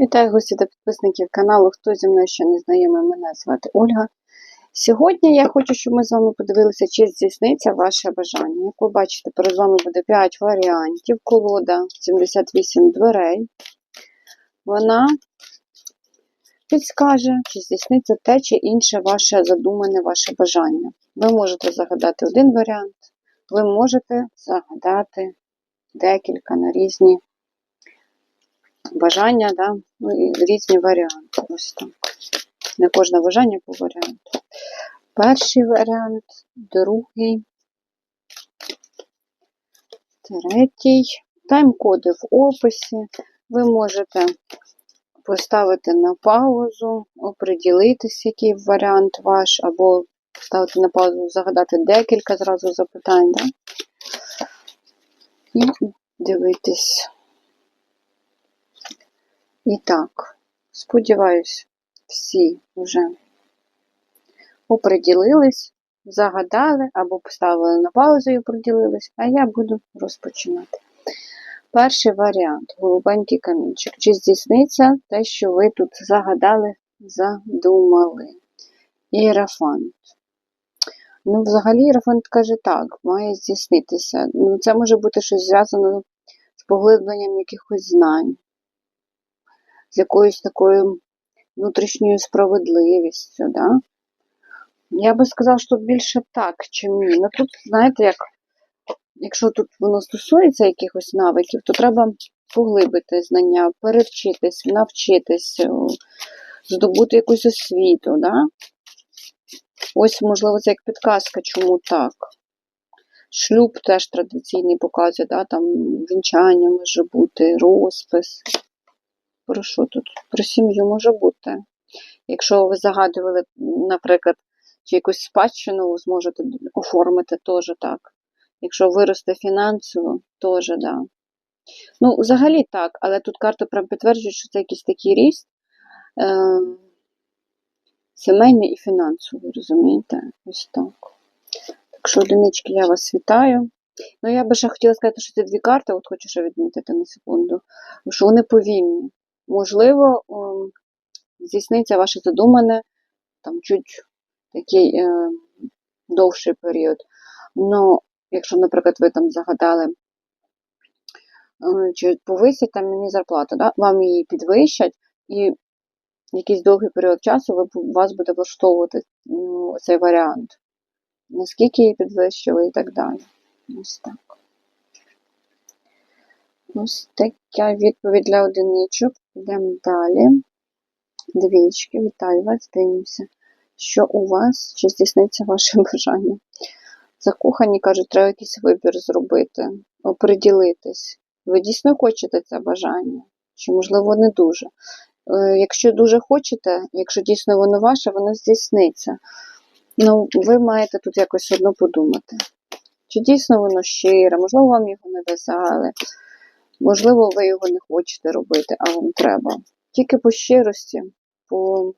Вітаю гості та підписників каналу. Хто зі мною ще не знайомий, мене звати Ольга. Сьогодні я хочу, щоб ми з вами подивилися, чи здійсниться ваше бажання. Як ви бачите, перед вами буде 5 варіантів. Колода 78 дверей. Вона підскаже, чи здійсниться те чи інше ваше задумане, ваше бажання. Ви можете загадати один варіант, ви можете загадати декілька на різні бажання, да? ну, різні варіанти. Ось так. Не кожне бажання по варіанту. Перший варіант, другий, третій. Тайм-коди в описі. Ви можете поставити на паузу, оприділитись, який варіант ваш, або поставити на паузу, загадати декілька зразу запитань. Да? І дивитись. І так, сподіваюсь, всі вже оприділились, загадали або поставили на паузу і оприділились, а я буду розпочинати. Перший варіант голубенький камінчик. Чи здійсниться те, що ви тут загадали, задумали? Іерафант. Ну, взагалі, Іерафант каже так, має здійснитися. Ну, Це може бути щось зв'язано з поглибленням якихось знань з якоюсь такою внутрішньою справедливістю. Да? Я би сказала, що тут більше так, чим ні. Ну тут, знаєте, як, якщо тут воно стосується якихось навиків, то треба поглибити знання, перевчитись, навчитись, здобути якусь освіту. Да? Ось, можливо, це як підказка, чому так. Шлюб теж традиційний показує, да? там вінчання може бути, розпис. Про що тут? Про сім'ю може бути. Якщо ви загадували, наприклад, чи якусь спадщину ви зможете оформити теж так. Якщо виросте фінансово, теж да. Ну, взагалі так, але тут карти прям підтверджують, що це якийсь такий ріст е, сімейний і фінансовий, розумієте? Ось так. Так що, одинички, я вас вітаю. Ну, я би ще хотіла сказати, що ці дві карти, от хочу ще відмітити на секунду, що вони повільні. Можливо, здійсниться ваше задумане там чуть такий е, довший період. Ну, якщо, наприклад, ви там загадали, е, чи повисять там мені зарплату, да? вам її підвищать, і якийсь довгий період часу ви, вас буде влаштовувати ну, цей варіант. Наскільки її підвищили і так далі. Ось так. Ось така відповідь для одиничок. Йдемо далі. Двічки, вітаю вас, дивимося, що у вас, чи здійсниться ваше бажання. Закохані кажуть, треба якийсь вибір зробити, оприділитись. Ви дійсно хочете це бажання? Чи, можливо, не дуже. Е, якщо дуже хочете, якщо дійсно воно ваше, воно здійсниться. Ну, ви маєте тут якось одно подумати. Чи дійсно воно щире, можливо, вам його не вязали. Можливо, ви його не хочете робити, а вам треба. Тільки по щирості, по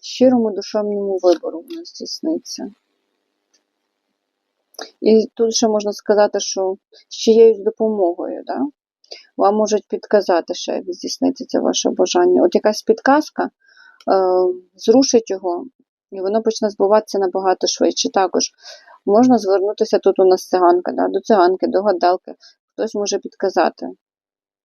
щирому душевному вибору воно здійсниться. І тут ще можна сказати, що з чиєюсь допомогою, да? вам можуть підказати, що як здійсниться це ваше бажання. От якась підказка е, зрушить його, і воно почне збуватися набагато швидше. Також можна звернутися тут у нас циганка, да? до циганки, до гадалки. Хтось може підказати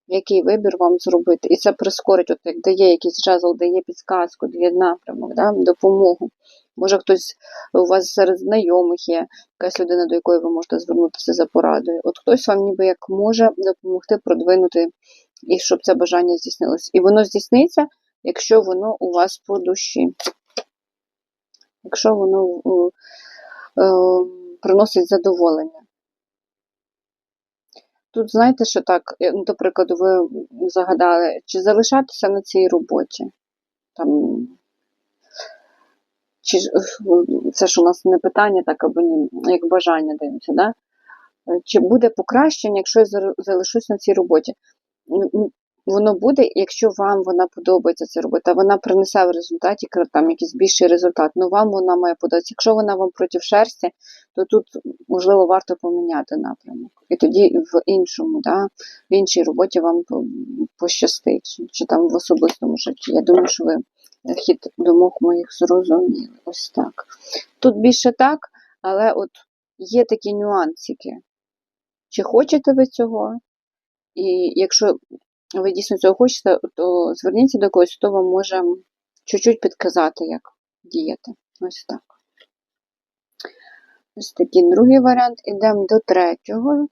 який вибір вам зробити. І це прискорить, от як дає якийсь джазл, дає підсказку, дає напрямок, да, допомогу. Може, хтось у вас серед знайомих є, якась людина, до якої ви можете звернутися за порадою. От хтось вам ніби як може допомогти продвинути, і щоб це бажання здійснилось. І воно здійсниться, якщо воно у вас по душі. Якщо воно е, е, приносить задоволення. Тут знаєте, що так, ну, до прикладу, ви загадали, чи залишатися на цій роботі? Там, чи, Це ж у нас не питання, так або ні, як бажання дивимося, да? чи буде покращення, якщо я залишусь на цій роботі? Воно буде, якщо вам вона подобається це робити, а вона принесе в результаті там якийсь більший результат, ну вам вона має подобатися. Якщо вона вам проти шерсті, то тут можливо варто поміняти напрямок. І тоді в іншому, да, в іншій роботі вам пощастить, чи там в особистому житті. Я думаю, що ви хід думок моїх зрозуміли. Ось так. Тут більше так, але от є такі нюансики. Чи хочете ви цього? І якщо ви дійсно цього хочете, то зверніться до когось, хто вам може чуть-чуть підказати, як діяти. Ось так. Ось такий другий варіант. Ідемо до третього.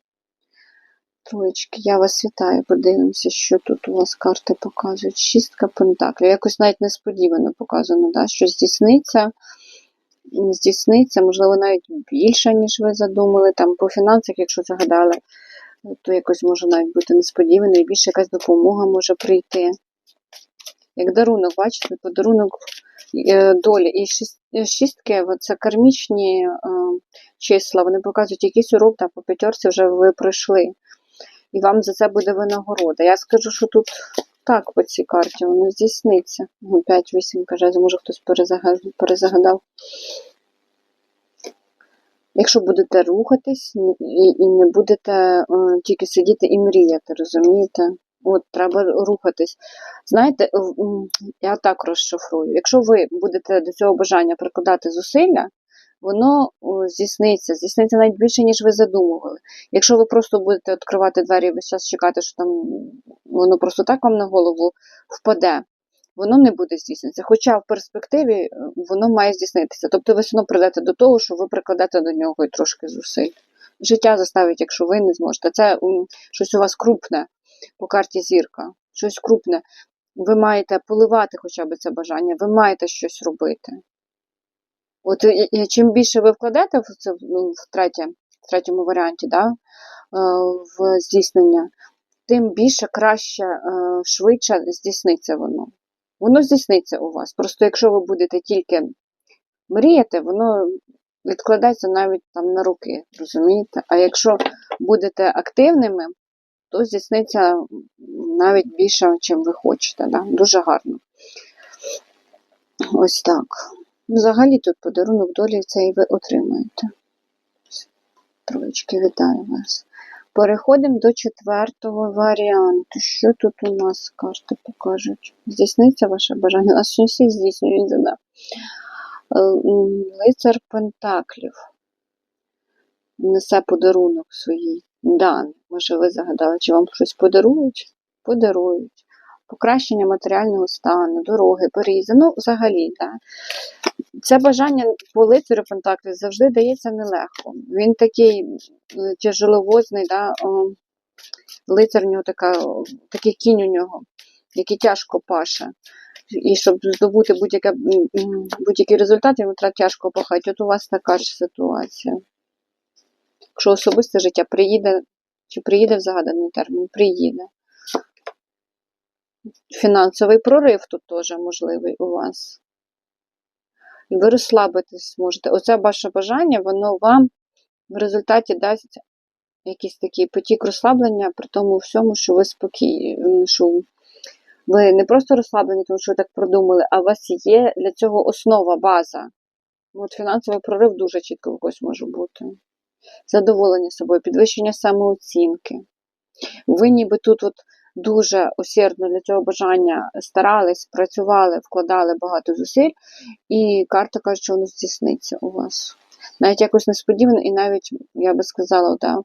Троєчки, я вас вітаю. Подивимося, що тут у вас карти показують. Шістка пентаклів. Якось навіть несподівано показано, да? що здійсниться. Здійсниться, можливо, навіть більше, ніж ви задумали. Там по фінансах, якщо загадали, то якось може навіть бути несподівано, і більше якась допомога може прийти. Як дарунок, бачите, подарунок е, долі. І е, шістки це кармічні е, числа, вони показують якийсь урок, та по п'ятерці вже ви пройшли. І вам за це буде винагорода. Я скажу, що тут так по цій карті, воно здійсниться. Ну, 5-8 каже, може хтось перезагадав. Якщо будете рухатись і, і не будете е, тільки сидіти і мріяти, розумієте? От треба рухатись. Знаєте, я так розшифрую. Якщо ви будете до цього бажання прикладати зусилля, воно здійсниться, здійсниться навіть більше, ніж ви задумували. Якщо ви просто будете відкривати двері і весь час чекати, що там воно просто так вам на голову впаде, воно не буде здійснитися. Хоча в перспективі е, воно має здійснитися. Тобто ви все одно прийдете до того, що ви прикладете до нього і трошки зусиль. Життя заставить, якщо ви не зможете. Це щось у вас крупне по карті зірка, щось крупне. Ви маєте поливати хоча б це бажання, ви маєте щось робити. От і- і чим більше ви вкладете в це ну, в, третє, в третьому варіанті, да, е, в здійснення, тим більше, краще, е, швидше здійсниться воно. Воно здійсниться у вас. Просто якщо ви будете тільки мріяти, воно відкладається навіть там на руки, розумієте? А якщо будете активними, то здійсниться навіть більше, чим ви хочете. Да? Дуже гарно. Ось так. Взагалі тут подарунок долі цей ви отримаєте. Троєчки, вітаю вас. Переходимо до четвертого варіанту. Що тут у нас карти покажуть? Здійсниться ваше бажання? У нас всі здійснюється, да. Е, Лицар Пентаклів. Несе подарунок своїй Дан. Може, ви загадали, чи вам щось подарують? Подарують. Покращення матеріального стану, дороги, переїзди. Ну, взагалі, так. Це бажання по лицарю Пентаклів завжди дається нелегко. Він такий тяжеловозний, да, лицар у нього така, такий кінь у нього, який тяжко паше. І щоб здобути будь-який результат, йому треба тяжко пахати. От у вас така ж ситуація. Якщо особисте життя приїде, чи приїде в загаданий термін, приїде. Фінансовий прорив тут теж можливий у вас. І ви розслабитись можете. Оце ваше бажання, воно вам в результаті дасть якийсь такий потік розслаблення при тому всьому, що ви спокійні, що ви не просто розслаблені, тому що ви так продумали, а у вас є для цього основа, база. От фінансовий прорив дуже чітко у когось може бути. Задоволення собою, підвищення самооцінки. Ви ніби тут от дуже усердно для цього бажання старались, працювали, вкладали багато зусиль, і карта каже, що воно здійсниться у вас. Навіть якось несподівано, і навіть, я би сказала, да,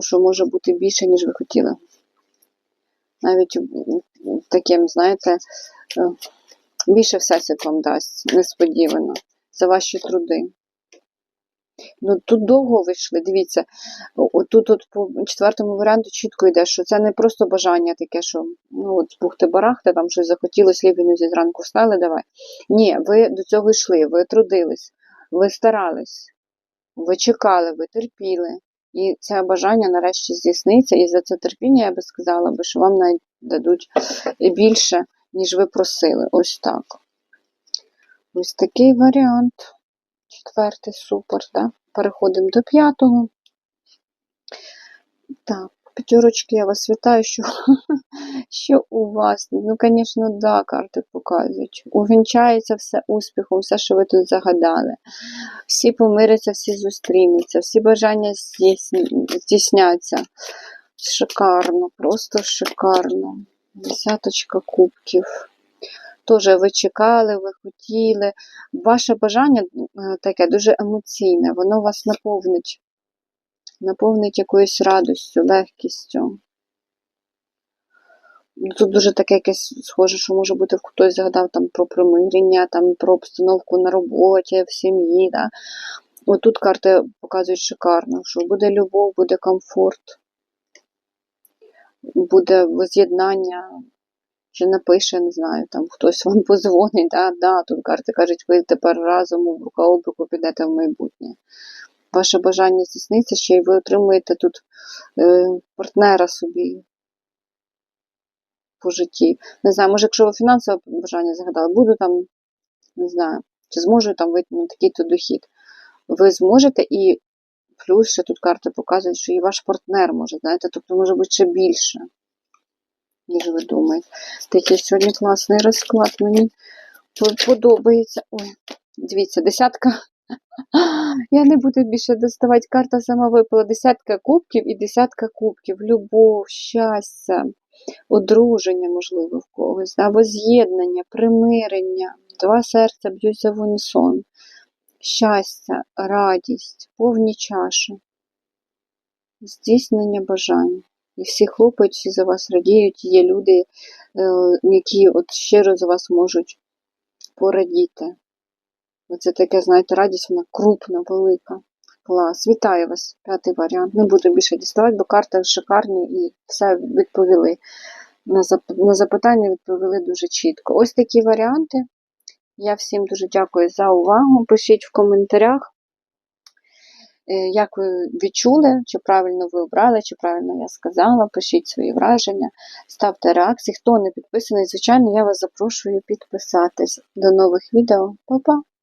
що може бути більше, ніж ви хотіли. Навіть таким, знаєте, е, більше всесвіт вам дасть несподівано за ваші труди. Ну, тут довго ви йшли, дивіться, тут от по четвертому варіанту чітко йде, що це не просто бажання таке, що ну от бухти барахти, там щось захотілося, лівіню зі зранку встали, давай. Ні, ви до цього йшли, ви трудились, ви старались, ви чекали, ви терпіли. І це бажання нарешті здійсниться, і за це терпіння я би сказала, би, що вам навіть дадуть більше, ніж ви просили. Ось так. Ось такий варіант. Четвертий, супер, да? Переходимо до п'ятого. Так, П'ятерочки, я вас вітаю, що, що у вас. Ну, звісно, да, карти показують. Увінчається все успіхом, все, що ви тут загадали. Всі помиряться, всі зустрінуться, всі бажання здійсняться. Шикарно, просто шикарно. Десяточка кубків. Тоже ви чекали, ви хотіли. Ваше бажання е, таке дуже емоційне, воно вас наповнить. Наповнить якоюсь радістю, легкістю. Тут дуже таке якесь схоже, що може бути хтось згадав там про примирення, там про обстановку на роботі, в сім'ї. Да? Отут карти показують шикарно, що буде любов, буде комфорт, буде воз'єднання, чи напише, не знаю, там хтось вам позвонить, да, да, тут карти кажуть, ви тепер разом у рука об руку підете в майбутнє. Ваше бажання здійсниться, ще й ви отримуєте тут е, партнера собі по житті. Не знаю, може, якщо ви фінансове бажання загадали, буду там, не знаю, чи зможу там вийти на такий-то дохід. Ви зможете і плюс ще тут карти показують, що і ваш партнер може, знаєте, тобто може бути ще більше, ніж ви думаєте. Такий сьогодні класний розклад, мені подобається. Ой, дивіться, десятка. Я не буду більше доставати. Карта сама випала. Десятка кубків і десятка кубків. Любов, щастя, одруження, можливо, в когось, да, воз'єднання, примирення. Два серця б'ються в унісон. Щастя, радість, повні чаші, здійснення бажань. І всі всі за вас радіють. Є люди, е, які от щиро за вас можуть порадіти. Оце таке, знаєте, радість, вона крупна, велика. Клас. Вітаю вас, п'ятий варіант. Не буду більше діставати, бо карти шикарні і все відповіли. На запитання відповіли дуже чітко. Ось такі варіанти. Я всім дуже дякую за увагу. Пишіть в коментарях, як ви відчули, чи правильно ви обрали, чи правильно я сказала. Пишіть свої враження, ставте реакції. Хто не підписаний, звичайно, я вас запрошую підписатись. До нових відео. Па-па!